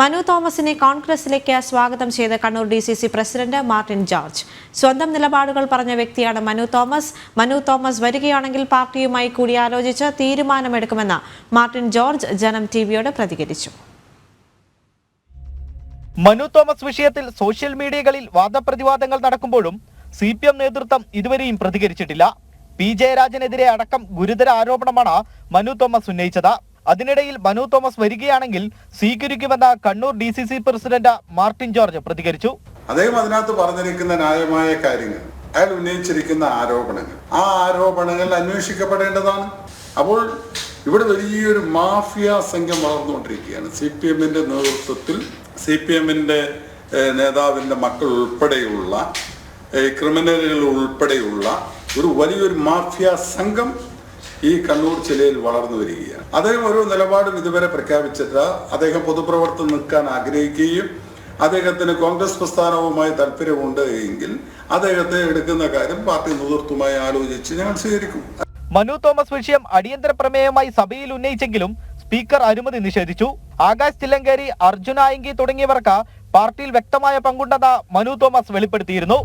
മനു തോമസിനെ കോൺഗ്രസിലേക്ക് സ്വാഗതം ചെയ്ത Kannur D C C president Martin George. സ്വന്തം നിലപാടുകൾ പറഞ്ഞ വ്യക്തിയാണ് മനു തോമസ്. മനു തോമസ് വരികയാണെങ്കിൽ പാർട്ടിയുമായി കൂടിയാലോചിച്ച് തീരുമാനമെടുക്കുമെന്ന് മാർട്ടിൻ ജോർജ് ജനം ടിവിയോട് പ്രതികരിച്ചു. മനു തോമസ് വിഷയത്തിൽ സോഷ്യൽ മീഡിയകളിൽ വാദപ്രതിവാദങ്ങൾ നടക്കുമ്പോഴും സി പി എം നേതൃത്വം ഇതുവരെയും പ്രതികരിച്ചിട്ടില്ല. പി ജയരാജനെതിരെ അടക്കം ഗുരുതര ആരോപണമാണ് മനു തോമസ് ഉന്നയിച്ചത്. അതിനിടയിൽ മനു തോമസ് വരികയാണെങ്കിൽ സ്വീകരിക്കുമെന്ന കണ്ണൂർ ഡി പ്രസിഡന്റ് മാർട്ടിൻ ജോർജ് പ്രതികരിച്ചു. അദ്ദേഹം അതിനകത്ത് പറഞ്ഞിരിക്കുന്ന ന്യായമായ കാര്യങ്ങൾ അയാൾ ഉന്നയിച്ചിരിക്കുന്ന ആരോപണങ്ങൾ. ആ ആരോപണങ്ങൾ അന്വേഷിക്കപ്പെടേണ്ടതാണ്. അപ്പോൾ ഇവിടെ വലിയൊരു മാഫിയ സംഘം വളർന്നുകൊണ്ടിരിക്കുകയാണ്. സി പി എമ്മിന്റെ നേതൃത്വത്തിൽ സി പി എമ്മിന്റെ നേതാവിന്റെ മക്കൾ ഉൾപ്പെടെയുള്ള ക്രിമിനലുകൾ ഉൾപ്പെടെയുള്ള ഒരു വലിയൊരു മാഫിയ സംഘം ഈ കണ്ണൂർ ജില്ലയിൽ വളർന്നു വരികയാണ്. അദ്ദേഹം ഒരു നിലപാടും ഇതുവരെ പ്രഖ്യാപിച്ചിട്ട് അദ്ദേഹം പൊതുപ്രവർത്തനം നിൽക്കാൻ ആഗ്രഹിക്കുകയും അദ്ദേഹത്തിന് കോൺഗ്രസ് പ്രസ്ഥാനവുമായി താല്പര്യമുണ്ട് എങ്കിൽ അദ്ദേഹത്തെ എടുക്കുന്ന കാര്യം പാർട്ടി നേതൃത്വമായി ആലോചിച്ച് ഞങ്ങൾ സ്വീകരിക്കും. മനു തോമസ് വിഷയം അടിയന്തര പ്രമേയമായി സഭയിൽ ഉന്നയിച്ചെങ്കിലും സ്പീക്കർ അനുമതി നിഷേധിച്ചു. ആകാശ് തില്ലങ്കേരി അർജുന അയങ്കി തുടങ്ങിയവർക്ക് പാർട്ടിയിൽ വ്യക്തമായ പങ്കുണ്ടെന്ന് മനു തോമസ് വെളിപ്പെടുത്തിയിരുന്നു.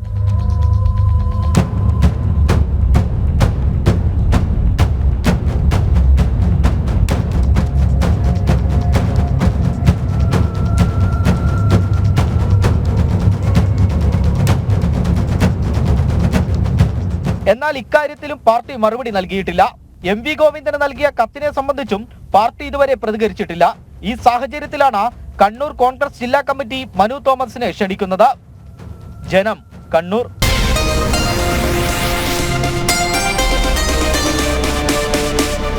എന്നാൽ ഇക്കാര്യത്തിലും പാർട്ടി മറുപടി നൽകിയിട്ടില്ല. എം വി ഗോവിന്ദന് നൽകിയ കത്തിനെ സംബന്ധിച്ചും പാർട്ടി ഇതുവരെ പ്രതികരിച്ചിട്ടില്ല. ഈ സാഹചര്യത്തിലാണ് കണ്ണൂർ കോൺഗ്രസ് ജില്ലാ കമ്മിറ്റി മനു തോമസിനെ ക്ഷണിക്കുന്നത്. ജനം കണ്ണൂർ.